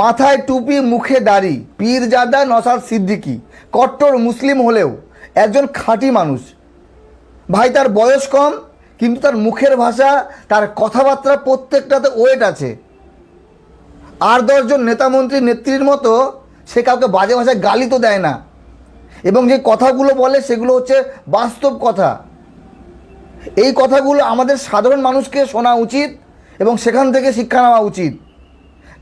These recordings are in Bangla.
মাথায় টুপি, মুখে দাড়ি। পীরজাদা নসাদ সিদ্দিকী, কট্টর মুসলিম হলেও একজন খাঁটি মানুষ। ভাই, তার বয়স কম, কিন্তু তার মুখের ভাষা, তার কথাবার্তা প্রত্যেকটাতে ওয়েট আছে। আর দশজন নেতামন্ত্রী নেত্রীর মতো, সে কাউকে বাজে ভাষায় গালি তো দেয় না। এবং যে কথাগুলো বলে, সেগুলো হচ্ছে বাস্তব কথা। এই কথাগুলো আমাদের সাধারণ মানুষকে শোনা উচিত এবং সেখান থেকে শিক্ষা নেওয়া উচিত।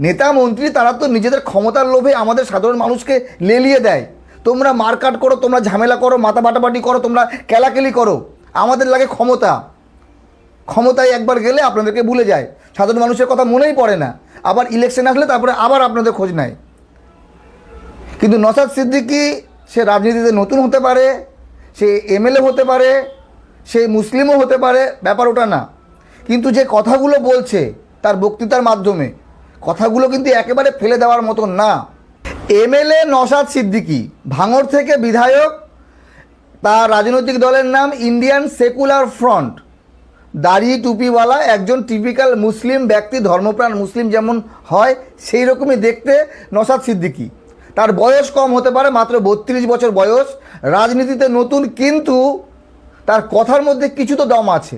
নেতা মন্ত্রী, তারা তো নিজেদের ক্ষমতার লোভে আমাদের সাধারণ মানুষকে লেলিয়ে দেয়। তোমরা মারকাট করো, তোমরা ঝামেলা করো, মাথা বাটাবাটি করো, তোমরা কেলাকেলি করো। আমাদের লাগে ক্ষমতা। ক্ষমতায় একবার গেলে আপনাদেরকে ভুলে যায়। সাধারণ মানুষের কথা মনেই পড়ে না। আবার ইলেকশন আসলে তারপরে আবার আপনাদের খোঁজ নেয়। কিন্তু নসাদ সিদ্দিকি, সে রাজনীতিতে নতুন হতে পারে, সে এমএলএ হতে পারে, সে মুসলিমও হতে পারে, ব্যাপার ওটা না। কিন্তু যে কথাগুলো বলছে, তার বক্তৃতার মাধ্যমে কথাগুলো কিন্তু একেবারে ফেলে দেওয়ার মতন না। এমএলএ নসাদ সিদ্দিকি ভাঙর থেকে বিধায়ক, তার রাজনৈতিক দলের নাম ইন্ডিয়ান সেকুলার ফ্রন্ট। দাড়ি টুপিওয়ালা, একজন টিপিক্যাল মুসলিম ব্যক্তি, ধর্মপ্রাণ মুসলিম যেমন হয়, সেই রকমই দেখতে নসাদ সিদ্দিকী। তার বয়স কম হতে পারে, মাত্র বত্রিশ বছর বয়স। রাজনীতিতে নতুন কিন্তু তার কথার মধ্যে কিছু তো দম আছে।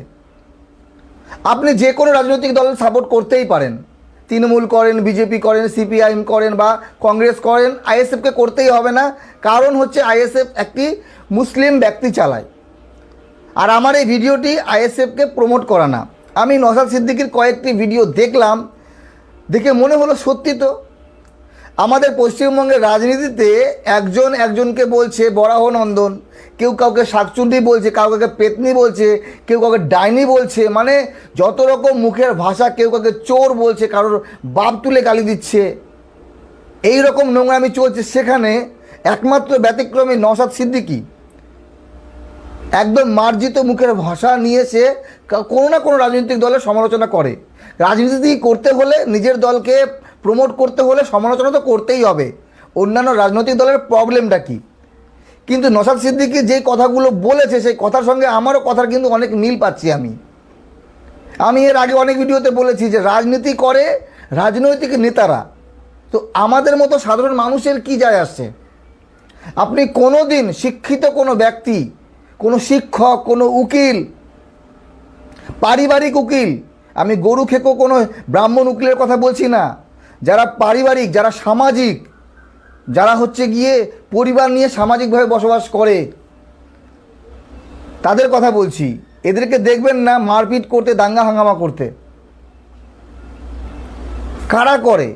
আপনি যে কোনো রাজনৈতিক দলের সাপোর্ট করতেই পারেন। তৃণমূল করেন, বিজেপি করেন, সিপিআইএম করেন বা কংগ্রেস করেন আইএসএফকে করতেই হবে না। কারণ হচ্ছে আইএসএফ একটি মুসলিম ব্যক্তি চালায়। আর আমার এই ভিডিওটি আইএসএফকে প্রমোট করা না। আমি নসাদ সিদ্দিকির কয়েকটি ভিডিও দেখলাম, দেখে মনে হলো সত্যি তো। আমাদের পশ্চিমবঙ্গের রাজনীতিতে একজন একজনকে বলছে, বরাহ নন্দন। কেউ কাউকে শাকচুন্ডি বলছে, কাউ কাউকে পেতনি বলছে, কেউ কাউকে ডাইনি বলছে। মানে যত রকম মুখের ভাষা, কেউ কাউকে চোর বলছে, কারোর বাপ তুলে গালি দিচ্ছে। এই রকম নোংরামি চলছে সেখানে। একমাত্র ব্যতিক্রমী নসাদ সিদ্দিকী। একদম মার্জিত মুখের ভাষা নিয়ে সে কোনো না কোনো রাজনৈতিক দলের সমালোচনা করে। রাজনীতি করতে হলে নিজের দলকে প্রমোট করতে হলে সমালোচনা তো করতেই হবে। অন্যান্য রাজনৈতিক দলের প্রবলেমটা কী? কিন্তু নসাদ সিদ্দিকি যে কথাগুলো বলেছে, সেই কথার সঙ্গে আমারও কথার কিন্তু অনেক মিল পাচ্ছি আমি। আমি এর আগে অনেক ভিডিওতে বলেছি যে রাজনীতি করে রাজনৈতিক নেতারা। তো আমাদের মতো সাধারণ মানুষের কি যায় আসছে? আপনি কোনো দিন শিক্ষিত কোনো ব্যক্তি, কোনো শিক্ষক, কোনো উকিল, পারিবারিক উকিল, আমি গরু খেকো কোনো ব্রাহ্মণ উকিলের কথা বলছি না যারা পারিবারিক, যারা সামাজিক, যারা হচ্ছে গিয়ে পরিবার নিয়ে সামাজিকভাবে বসবাস করে, তাদের কথা বলছি। এদেরকে দেখবেন না মারপিট করতে, দাঙ্গা হাঙ্গামা করতে। কারা করে?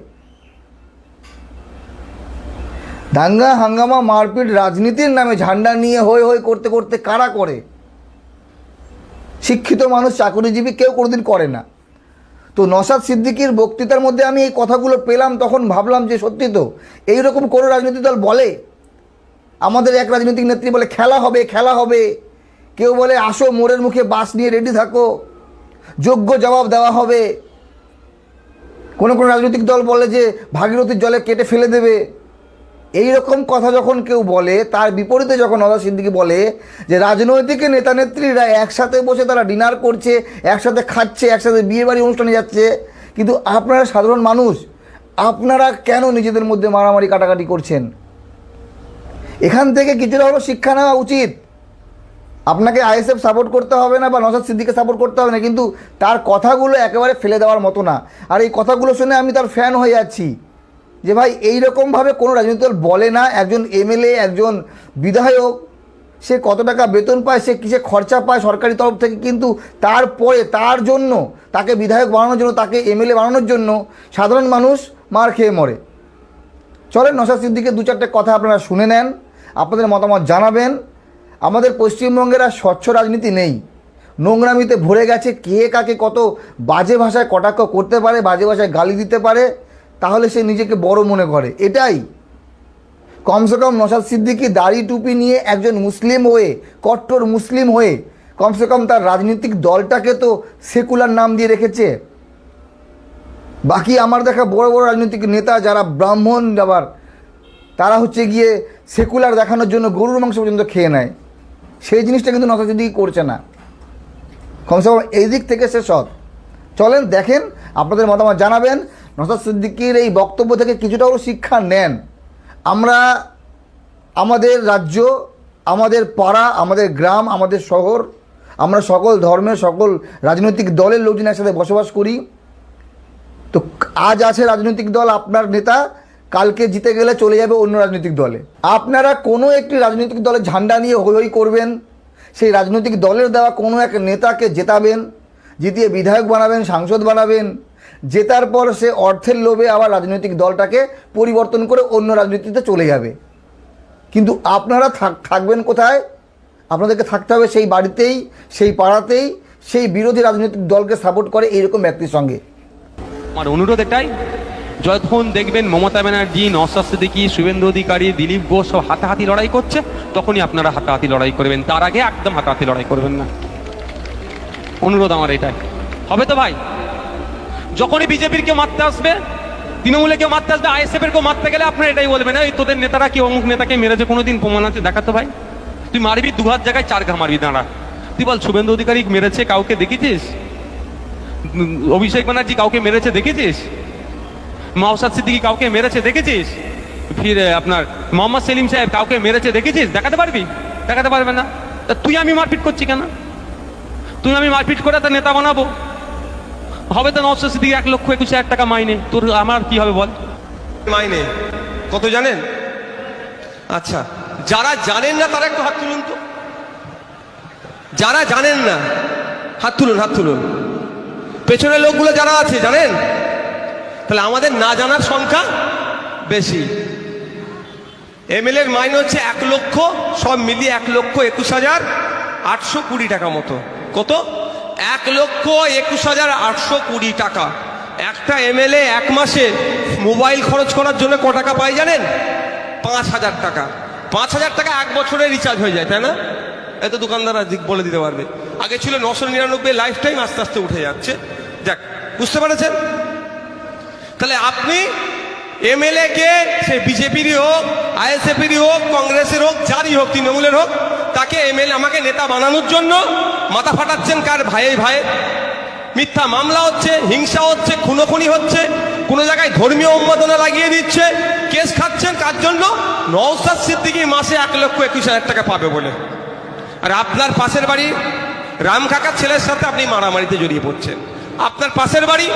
দাঙ্গা, হাঙ্গামা, মারপিট রাজনীতির নামে ঝান্ডা নিয়ে হই হই করতে করতে কারা করে? শিক্ষিত মানুষ, চাকরিজীবী কেউ কোনোদিন করে না। তো নসাদ সিদ্দিকির বক্তৃতার মধ্যে আমি এই কথাগুলো পেলাম, তখন ভাবলাম যে সত্যি তো, এইরকম কোনো রাজনৈতিক দল বলে? আমাদের এক রাজনৈতিক নেত্রী বলে, খেলা হবে খেলা হবে। কেউ বলে, আসো, মোড়ের মুখে বাস নিয়ে রেডি থাকো। যোগ্য জবাব দেওয়া হবে। কোনো কোনো রাজনৈতিক দল বলে যে, ভাগীরথীর জলে কেটে ফেলে দেবে। এই রকম কথা যখন কেউ বলে, তার বিপরীতে যখন নজর সিদ্দিকি বলে যে রাজনৈতিক নেতা নেত্রীরা একসাথে বসে তারা ডিনার করছে, একসাথে খাচ্ছে, একসাথে বিয়ে বাড়ি অনুষ্ঠানে যাচ্ছে, কিন্তু আপনারা সাধারণ মানুষ, আপনারা কেন নিজেদের মধ্যে মারামারি কাটাকাটি করছেন? এখান থেকে কিছুটা হলো শিক্ষা নেওয়া উচিত। আপনাকে আইএসএফ সাপোর্ট করতে হবে না বা নসাদ সিদ্দিকে সাপোর্ট করতে হবে না, কিন্তু তার কথাগুলো একেবারে ফেলে দেওয়ার মতো না। আর এই কথাগুলো শুনে আমি তার ফ্যান হয়ে যাচ্ছি। যে ভাই এই রকমভাবে কোনো রাজনৈতিক দল বলে না, একজন এমএলএ, একজন বিধায়ক, সে কত টাকা বেতন পায়, সে কিসে খরচা পায় সরকারি তরফ থেকে, কিন্তু তারপরে, তার জন্য, তাকে বিধায়ক বানানোর জন্য, তাকে এমএলএ বানানোর জন্য সাধারণ মানুষ মার খেয়ে মরে। চলেন নসাদ সিদ্দিকের দু চারটে কথা আপনারা শুনে নেন, আপনাদের মতামত জানাবেন। আমাদের পশ্চিমবঙ্গের আর স্বচ্ছ রাজনীতি নেই। নোংরামিতে ভরে গেছে কে কাকে কত বাজে ভাষায় কটাক্ষ করতে পারে, বাজে ভাষায় গালি দিতে পারে। তাহলে সে নিজেকে বড় মনে করে। এটাই। কমসে কম নসাদ সিদ্দিকি দাড়ি টুপি নিয়ে একজন মুসলিম হয়ে, কট্টর মুসলিম হয়ে, কমসে কম তার রাজনৈতিক দলটাকে তো সেকুলার নাম দিয়ে রেখেছে। বাকি আমার দেখা বড় বড় রাজনৈতিক নেতা যারা ব্রাহ্মণ আবার, তারা হচ্ছে গিয়ে সেকুলার দেখানোর জন্য গরুর মাংস পর্যন্ত খেয়ে নেয়। সেই জিনিসটা কিন্তু নসাদ সিদ্দিকি করছে না। কমসে কম এই দিক থেকে সে সৎ। চলেন দেখেন, আপনাদের মতামত জানাবেন। নসাদ সিদ্দিকির এই বক্তব্য থেকে কিছুটা হলেও শিক্ষা নেন। আমরা আমাদের রাজ্য, আমাদের পাড়া, আমাদের গ্রাম, আমাদের শহর, আমরা সকল ধর্মের সকল রাজনৈতিক দলের লোকজন একসাথে বসবাস করি। তো আজ আছে রাজনৈতিক দল আপনার নেতা, কালকে জিতে গেলে চলে যাবে অন্য রাজনৈতিক দলে। আপনারা কোনো একটি রাজনৈতিক দলের ঝান্ডা নিয়ে হই করবেন, সেই রাজনৈতিক দলের দেওয়া কোনো এক নেতাকে জেতাবেন, জিতিয়ে বিধায়ক বানাবেন, সাংসদ বানাবেন জেতার পর সে অর্থের লোভে আবার রাজনৈতিক দলটাকে পরিবর্তন করে অন্য রাজনীতিতে চলে যাবে। কিন্তু আপনারা থাক- থাকবেন কোথায়? আপনাদেরকে থাকতে হবে সেই বাড়িতেই, সেই পাড়াতেই, সেই বিরোধী রাজনৈতিক দলকে সাপোর্ট করে এইরকম ব্যক্তির সঙ্গে। আমার অনুরোধ এটাই যতক্ষণ দেখবেন মমতা ব্যানার্জি, নওশাদ সিদ্দিকী, শুভেন্দু অধিকারী, দিলীপ ঘোষ সব হাতাহাতি লড়াই করছে, তখনই আপনারা হাতাহাতি লড়াই করবেন। তার আগে একদম হাতাহাতি লড়াই করবেন না। অনুরোধ আমার এটাই। হবে তো ভাই? যখনই বিজেপির কেউ মারতে আসবে তৃণমূলে কেউ মারতে আসবে আইএসএফ এর কেউ মারতে গেলে আপনারা এটাই বলবেন, এই তোদের নেতারা কি অমুক নেতাকে মেরেছে? কোনোদিন প্রমাণ আছে? দেখাতো ভাই। তুই মারবি দু হাত জায়গায়, চার ঘা মারবি, দাঁড়া। তুই বল, শুভেন্দু অধিকারী মেরেছে কাউকে, দেখেছিস? অভিষেক ব্যানার্জি কাউকে মেরেছে, দেখেছিস? মাওসাদ সিদ্দিকি কাউকে মেরেছে, দেখেছিস? ফির আপনার মোহাম্মদ সেলিম সাহেব কাউকে মেরেছে, দেখেছিস? দেখাতে পারবি? দেখাতে পারবে না। তা তুই আমি মারপিট করছি কেন? তুই আমি মারপিট করে তার নেতা বানাবো? হবে তো নওসাদ সিদ্দিকি এক লক্ষ একুশ হাজার টাকা মাইনে। তোর আমার কি হবে বল? মাইনে। কত জানেন? আচ্ছা যারা জানেন না তারা একটু হাত তুলুন তো। যারা জানেন না, হাত তুলুন হাত তুলুন। পেছনের লোকগুলো যারা আছে, জানেন? তাহলে আমাদের না জানার সংখ্যা বেশি। এমএলএর মাইনে হচ্ছে এক লক্ষ, সব মিলিয়ে এক লক্ষ একুশ হাজার আটশো কুড়ি টাকা মতো। কত? এক লক্ষ একুশ হাজার আটশো কুড়ি টাকা। একটা এমএলএ এক মাসে মোবাইল খরচ করার জন্য ক টাকা পাই জানেন? পাঁচ হাজার টাকা। পাঁচ হাজার টাকা এক বছরে রিচার্জ হয়ে যায়, তাই না? এত দোকানদার আজ বলে দিতে পারবে। আগে ছিল নশো নিরানব্বই লাইফ টাইম আস্তে আস্তে উঠে যাচ্ছে। যাক, বুঝতে পেরেছেন? তাহলে আপনি এমএলএ কে, সে বিজেপিরই হোক, আইএসএফেরই হোক, কংগ্রেসের হোক, যারই হোক, তৃণমূলের হোক, তাকে এমএলএ, আমাকে নেতা বানানোর জন্য মাথা ফাটাচ্ছেন কার ভাইয়ে ভাই? মিথ্যা মামলা হচ্ছে, হিংসা হচ্ছে, খুনোখুনি হচ্ছে, কোনো জায়গায় ধর্মীয় উন্মাদনা লাগিয়ে দিচ্ছে। কেস খাচ্ছেন কার জন্য? নওসাদ সিদ্দিকি মাসে এক লক্ষ একুশ হাজার টাকা পাবে বলে। আর আপনার পাশের বাড়ি, রাম কাকার ছেলের সাথে আপনি মারামারিতে জড়িয়ে পড়ছেন। আপনার পাশের বাড়ি,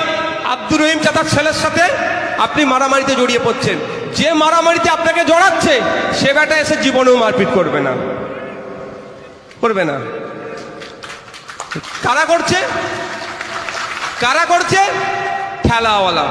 আব্দুর রহিম চাচার ছেলের সাথে আপনি মারামারিতে জড়িয়ে পড়ছেন। যে মারামারিতে আপনাকে জড়াচ্ছে, সে বেটা এসে জীবনেও মারপিট করবে না। করবে না। কারা করছে? কারা করছে? খেলাওয়ালা।